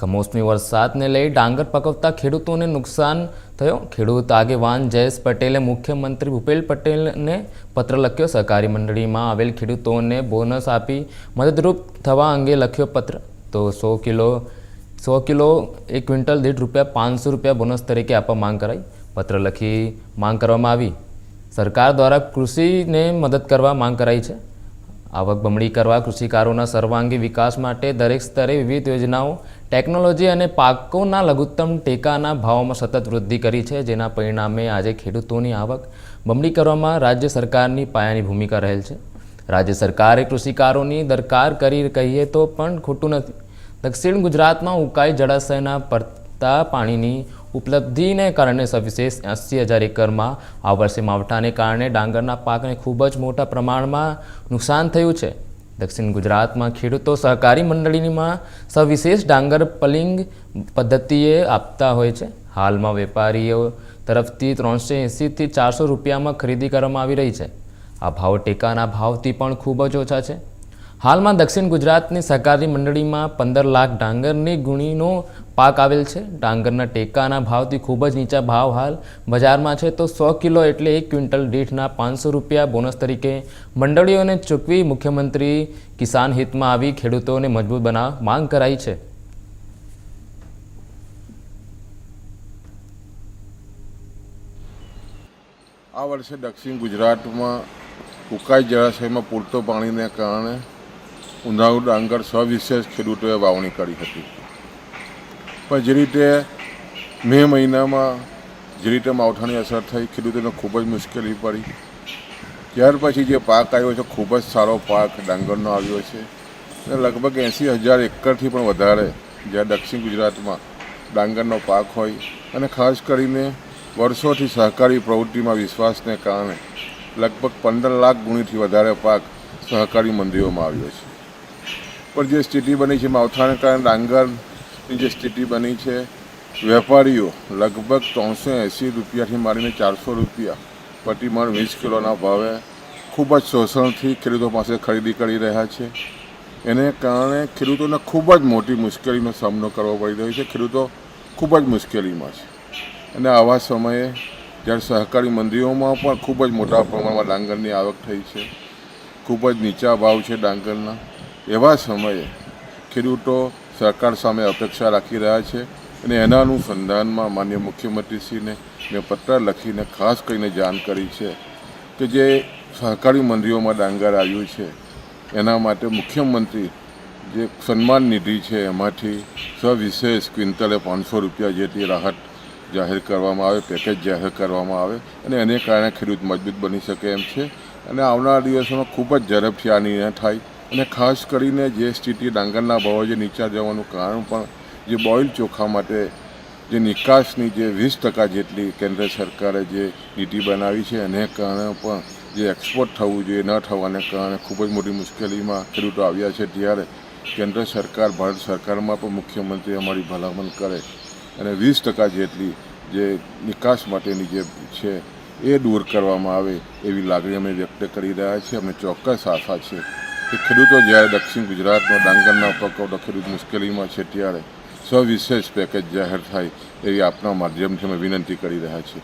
કમોસમી વરસાદને લઈ ડાંગર પકવતા ખેડૂતોને નુકસાન થયો. ખેડૂત આગેવાન જયેશ પટેલે મુખ્યમંત્રી ભૂપેલ પટેલને પત્ર લખ્યો. સહકારી મંડળીમાં આવેલ ખેડૂતોને બોનસ આપી મદદરૂપ થવા અંગે લખ્યો પત્ર. તો સો કિલો સો કિલો એક ક્વિન્ટલ દીઠ રૂપિયા પાંચસો રૂપિયા બોનસ તરીકે આપવા માંગ કરાઈ. પત્ર લખી માંગ કરવામાં આવી. સરકાર દ્વારા કૃષિને મદદ કરવા માંગ કરાઈ છે. આવક બમણી કરવા કૃષિકારોના સર્વાંગી વિકાસ માટે દરેક સ્તરે વિવિધ યોજનાઓ, ટેકનોલોજી અને પાકોના લઘુત્તમ ટેકાના ભાવોમાં સતત વૃદ્ધિ કરી છે, જેના પરિણામે આજે ખેડૂતોની આવક બમણી કરવામાં રાજ્ય સરકારની પાયાની ભૂમિકા રહેલ છે. રાજ્ય સરકારે કૃષિકારોની દરકાર કરી કહીએ તો પણ ખોટું નથી. દક્ષિણ ગુજરાતમાં ઉકાઈ જળાશયના પડતા પાણીની ઉપલબ્ધિને કારણે સવિશેષ એંસી હજાર એકરમાં આ વર્ષે માવઠાને કારણે ડાંગરના પાકને ખૂબ જ મોટા પ્રમાણમાં નુકસાન થયું છે. દક્ષિણ ગુજરાતમાં ખેડૂતો સહકારી મંડળીમાં સવિશેષ ડાંગર પલિંગ પદ્ધતિએ આપતા હોય છે. હાલમાં વેપારીઓ તરફથી ત્રણસો એંસીથી ચારસો રૂપિયામાં ખરીદી કરવામાં આવી રહી છે. આ ભાવ ટેકાના ભાવથી પણ ખૂબ જ ઓછા છે. હાલમાં દક્ષિણ ગુજરાતની સહકારી મંડળીમાં પંદર લાખ ડાંગરની ગુણીનો પાક આવેલ છે. ડાંગરના ટેકાના ભાવથી ખૂબ જ નીચા ભાવ હાલ બજારમાં છે તો સો કિલો એટલે એક ક્વિન્ટલ દીઠના પાંચસો રૂપિયા બોનસ તરીકે મંડળીઓને ચૂકવી મુખ્યમંત્રી કિસાન હિતમાં આવી ખેડૂતોને મજબૂત બનાવવા માંગ કરાઈ છે. આ વર્ષે દક્ષિણ ગુજરાતમાં ઉકાઈ જળાશયમાં પૂરતો પાણીને કારણે ઉનાળુ ડાંગર સવિશેષ ખેડૂતોએ વાવણી કરી હતી. પણ જે રીતે મે મહિનામાં જે રીતે માવઠાની અસર થઈ, ખેડૂતોને ખૂબ જ મુશ્કેલી પડી. ત્યાર પછી જે પાક આવ્યો છે, ખૂબ જ સારો પાક ડાંગરનો આવ્યો છે. લગભગ એંસી હજાર એકરથી પણ વધારે જ્યાં દક્ષિણ ગુજરાતમાં ડાંગરનો પાક હોય. અને ખાસ કરીને વર્ષોથી સહકારી પ્રવૃત્તિમાં વિશ્વાસને કારણે લગભગ પંદર લાખ ગુણીથી વધારે પાક સહકારી મંડીઓમાં આવ્યો છે. પણ જે સ્થિતિ બની છે માવઠાને કારણે ડાંગરની જે સ્થિતિ બની છે, વેપારીઓ લગભગ ત્રણસો એંસી રૂપિયાથી માંડીને ચારસો રૂપિયા પ્રતિમણ વીસ કિલોના ભાવે ખૂબ જ શોષણથી ખેડૂતો પાસે ખરીદી કરી રહ્યા છે. એને કારણે ખેડૂતોને ખૂબ જ મોટી મુશ્કેલીનો સામનો કરવો પડી રહ્યો છે. ખેડૂતો ખૂબ જ મુશ્કેલીમાં છે. અને આવા સમયે જ્યારે સહકારી મંડીઓમાં પણ ખૂબ જ મોટા પ્રમાણમાં ડાંગરની આવક થઈ છે, ખૂબ જ નીચા ભાવ છે ડાંગરના. એવા સમયે ખેડૂતો સરકાર સામે અપેક્ષા રાખી રહ્યા છે અને એના અનુસંધાનમાં માન્ય મુખ્યમંત્રીશ્રીને મેં પત્ર લખીને ખાસ કરીને જાણ કરી છે કે જે સહકારી મંડળીઓમાં ડાંગર આવ્યું છે, એના માટે મુખ્યમંત્રી જે સન્માન નિધિ છે એમાંથી સવિશેષ ક્વિન્ટલે પાંચસો રૂપિયા જેટલી રાહત જાહેર કરવામાં આવે, પેકેજ જાહેર કરવામાં આવે અને એને કારણે ખેડૂત મજબૂત બની શકે એમ છે. અને આવનારા દિવસોમાં ખૂબ જ ઝડપથી આ નિર્ણય થાય અને ખાસ કરીને જે સ્થિતિ ડાંગરના ભાવો જે નીચા જવાનું કારણ પણ જે બોઇલ ચોખા માટે જે નિકાસની જે વીસ ટકા જેટલી કેન્દ્ર સરકારે જે નીતિ બનાવી છે, એને કારણે પણ જે એક્સપોર્ટ થવું જોઈએ, ન થવાને કારણે ખૂબ જ મોટી મુશ્કેલીમાં ખેડૂતો આવ્યા છે. ત્યારે કેન્દ્ર સરકાર, ભારત સરકારમાં પણ મુખ્યમંત્રી અમારી ભલામણ કરે અને વીસ ટકા જેટલી જે નિકાસ માટેની જે છે, એ દૂર કરવામાં આવે એવી લાગણી અમે વ્યક્ત કરી રહ્યા છીએ. અમને ચોક્કસ આશા છે કે ખેડૂતો જ્યારે દક્ષિણ ગુજરાતમાં ડાંગરના પકવતો ખેડૂત મુશ્કેલીમાં છે ત્યારે સવિશેષ પેકેજ જાહેર થાય એવી આપના માધ્યમથી અમે વિનંતી કરી રહ્યા છીએ.